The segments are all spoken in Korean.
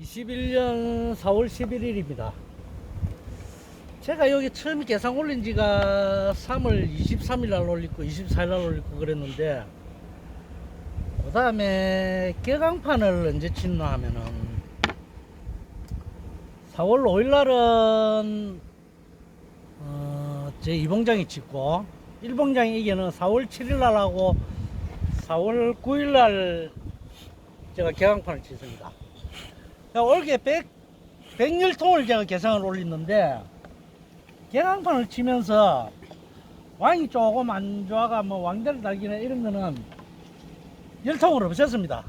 21년 4월 11일입니다. 제가 여기 처음 계산 올린 지가 3월 23일 날 올리고 24일 날 올리고 그랬는데 그 다음에 개강판을 언제 친나 하면은 4월 5일 날은 어, 제 이봉장이 찍고 일봉장이 이게는 4월 7일 날 하고 4월 9일 날 제가 개강판을 치습니다. 올게 100, 100열통을 제가 계산을 올렸는데 개강판을 치면서 왕이 조금 안 좋아가 뭐 왕대를 달기나 이런 거는 열통을 없앴습니다.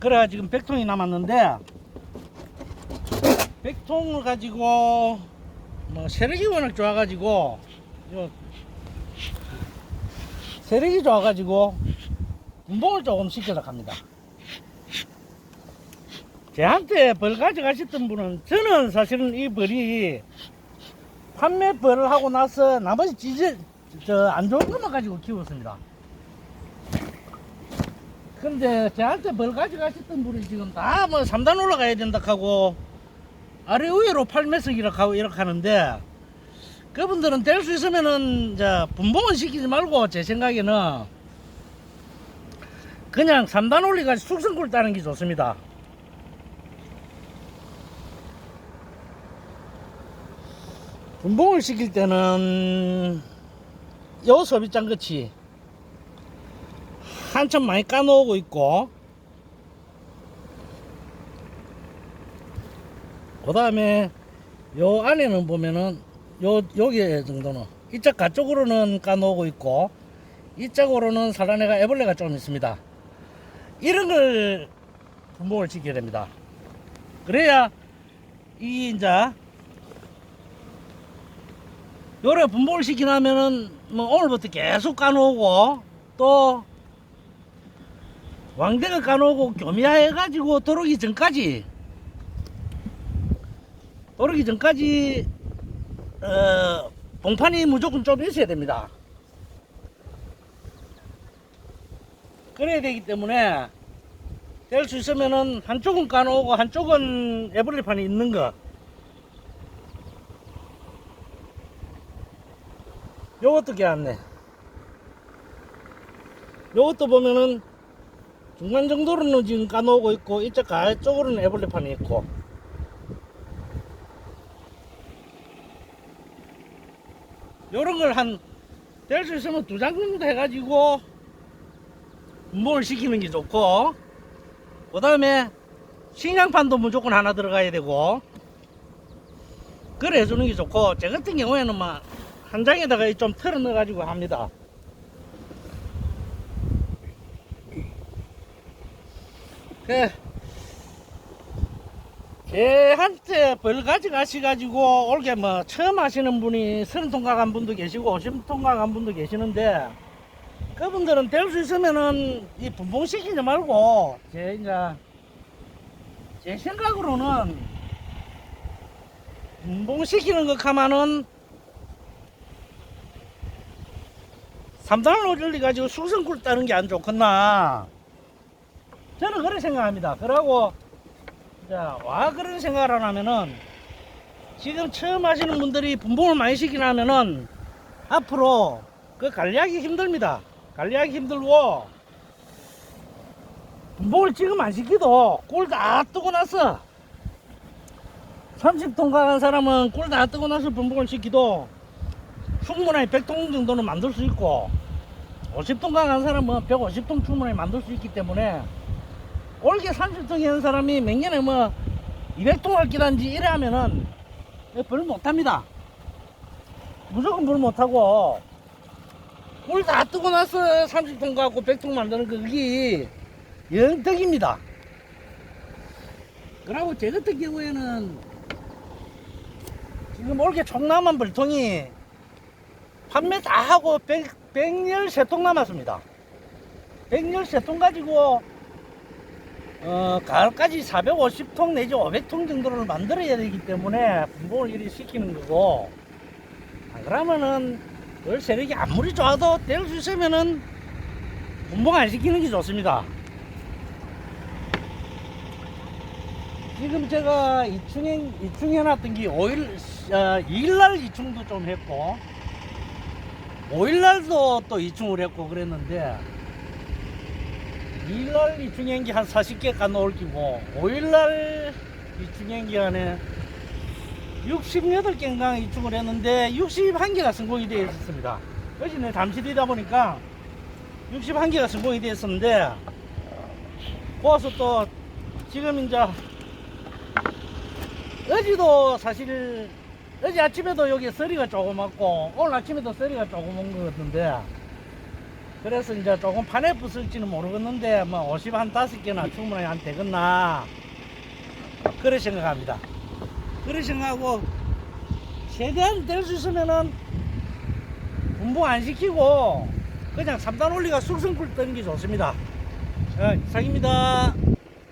그래가 지금 100통이 남았는데 100통을 가지고 뭐 세력이 워낙 좋아가지고 요 세력이 좋아가지고 운봉을 조금 시켜서 갑니다. 제한테 벌 가져가셨던 분은 저는 사실은 이 벌이 판매 벌을 하고 나서 나머지 찌질 저안 좋은 것만 가지고 키웠습니다. 근데 저한테 벌 가져가셨던 분이 지금 다 뭐 3단 올라가야 된다 하고 아래 위로 팔매석이라 하고 이렇게 하는데 그분들은 될 수 있으면은 자 분봉은 시키지 말고 제 생각에는 그냥 3단 올리가지고 숙성꿀 따는 게 좋습니다. 분봉을 시킬 때는 요 소비장 끝이 한참 많이 까놓고 있고 그 다음에 요 안에는 보면은 요 여기 정도는 이쪽 가쪽으로는 까놓고 있고 이쪽으로는 살아내가 애벌레가 좀 있습니다. 이런 걸 분봉을 시켜야 됩니다. 그래야 이 이제 요래 분봉을 시키려면은 뭐 오늘부터 계속 까놓고 또 왕대가 까놓고 교미해가지고 도르기 전까지 도르기 전까지 어, 봉판이 무조건 좀 있어야 됩니다. 그래야 되기 때문에 될 수 있으면은 한쪽은 까놓고 한쪽은 에블리판이 있는 거 요것도 괜찮네. 요것도 보면은 중간 정도로는 지금 까놓고 있고 이쪽 가쪽으로는 에블리판이 있고 요런 걸 한 될 수 있으면 두 장 정도 해가지고 분봉을 시키는 게 좋고 그 다음에 식량판도 무조건 하나 들어가야 되고 그래 해주는 게 좋고 제 같은 경우에는 막 한 장에다가 좀 털어 넣어 가지고 합니다. 그 걔한테 벌 가져가셔가지고 올게 뭐 처음 하시는 분이 서른 통각 한 분도 계시고 오십 통각 한 분도 계시는데 그분들은 될 수 있으면은 이 분봉 시키지 말고 제 이제 제 생각으로는 분봉 시키는 것 하면은 삼단을 올리 가지고 수성꿀 따는 게 안 좋겠나 저는 그렇게 생각합니다 그러고 자, 와 그런 생각을 하면은 지금 처음 하시는 분들이 분봉을 많이 시키려면은 앞으로 그 관리하기 힘듭니다. 관리하기 힘들고 분봉을 지금 안 시키도 꿀 다 뜨고 나서 30통 가는 사람은 꿀 다 뜨고 나서 분봉을 시키도 충분히 100통 정도는 만들 수 있고 50통 가는 사람은 150통 충분히 만들 수 있기 때문에 올게 30통 하는 사람이 몇 년에 뭐 200통 할 기란지 이래 하면은 벌 못합니다. 무조건 벌 못하고 꿀다 뜨고 나서 30통 갖고 100통 만드는 거 그게 영덕입니다. 그러고 제 같은 경우에는 지금 올게 총 남은 벌통이 판매 다 하고 100, 113통 남았습니다. 113통 가지고 어, 가을까지 450통 내지 500통 정도를 만들어야 되기 때문에 분봉을 이리 시키는 거고 안 그러면은 월 세력이 아무리 좋아도 될수 있으면은 분봉 안 시키는 게 좋습니다 지금 제가 이충행 이충 해놨던 게 5일 어, 2일날 이충도 좀 했고 5일날도 또 이충을 했고 그랬는데 2일날 이충행기 한 40개가 넣을 끼고 5일날 이충행기 안에 68개인가 이충을 했는데 61개가 성공이 되어 있었습니다. 어제는 잠실이다 보니까 61개가 성공이 되어 있었는데 모아서 또 지금 이제 어제도 사실 어제 아침에도 여기 서리가 조금 왔고 오늘 아침에도 서리가 조금 온 것 같은데 그래서 이제 조금 판에 붙을지는 모르겠는데 뭐 50 한 다섯 개나 충분히 한 되겠나 그래 생각합니다. 그래 생각하고 최대한 될 수 있으면은 분봉 안 시키고 그냥 3단 올리가 술승풀 뜨는 게 좋습니다. 예, 이상입니다.